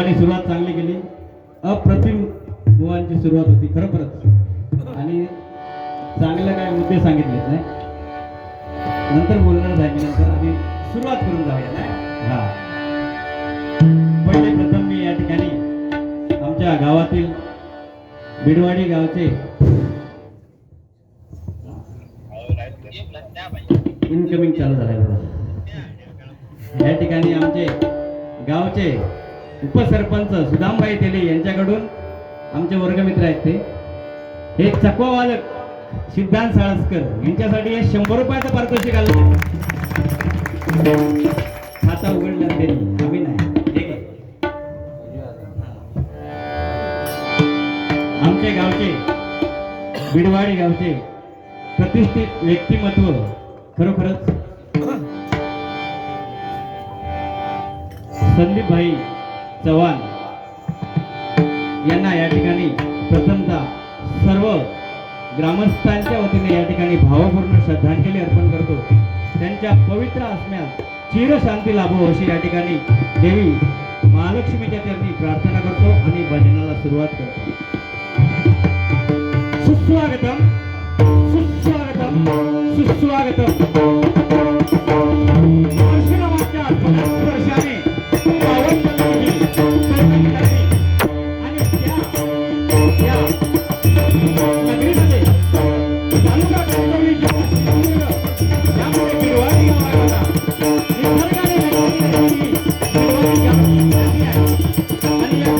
बुवानी सुरुवात चांगली केली. अप्रतिम बुवांची सुरुवात होती. खरोखरच आणि चांगलं काय मुद्दे सांगितलेत नाही? नंतर बोलणार झाली नंतर आम्ही सुरुवात करून जाऊया नाही? हा. पहिले प्रथम मी या ठिकाणी आमच्या गावातील बिडवाडी गावचे इनकमिंग चालू झालंय या ठिकाणी आमचे गावचे उपसरपंच सुदामबाई तेले यांच्याकडून आमचे वर्गमित्र आहेत ते. हे चकवा वादक सिद्धांत साळसकर यांच्यासाठी हे शंभर रुपयाचं पारितोषिक आलं. खाता उघडलं त्यांनी आम्ही नाही. आहे. आमचे गावचे बिडवाडी गावचे प्रतिष्ठित व्यक्तिमत्व खरोखरच संदीपभाई चव्हाण. यांना या ठिकाणी प्रथमता सर्व ग्रामस्थांच्या वतीने या ठिकाणी भावपूर्ण श्रद्धांजली अर्पण करतो. त्यांच्या पवित्र आसम्यात चिरशांती लाभो अशी या ठिकाणी देवी महालक्ष्मीच्या चरणी प्रार्थना करतो आणि भजनाला सुरुवात करतो. सुस्वागतम सुस्वागतम सुस्वागतम. Thank you.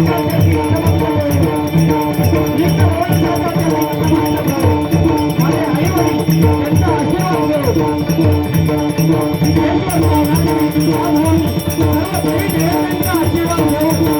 جيڪو وندو وندو مونکي پنهنجي ارمان